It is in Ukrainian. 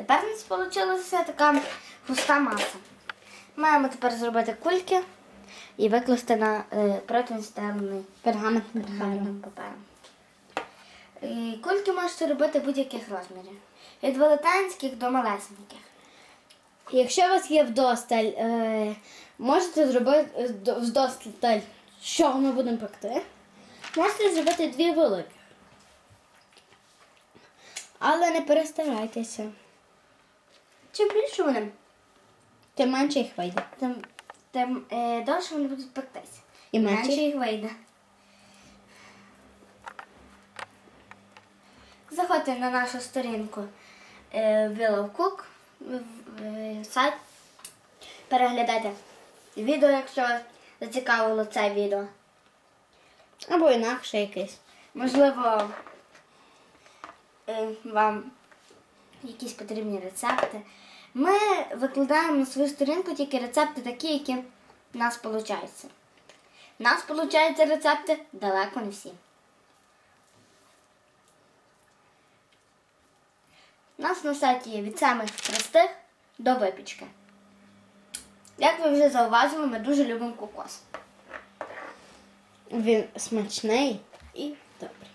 Тепер у нас вийшла така густа маса. Маємо тепер зробити кульки і викласти на е, противень стелений Пергаментним папером. І кульки можете робити будь-яких розмірів. Від велетенських до малесеньких. Якщо у вас є вдосталь, е, можете зробити е, до- вдосталь, чого ми будемо пекти. Можете зробити дві великих. Але не перестарайтеся. Чим більше вони, Тим менше їх вийде. тим, тим е, довше вони будуть пектися. І менше менше їх вийде. Заходьте на нашу сторінку е, Willow Cook, е, сайт. Переглядайте відео, якщо вас зацікавило це відео. Або інакше якесь. Можливо, е, вам якісь потрібні рецепти. Ми викладаємо на свою сторінку тільки рецепти такі, які в нас виходять. У нас виходять рецепти далеко не всі. У нас на сайті є від самих простих до випічки. Як ви вже зауважили, ми дуже любимо кокос. Він смачний і добрий.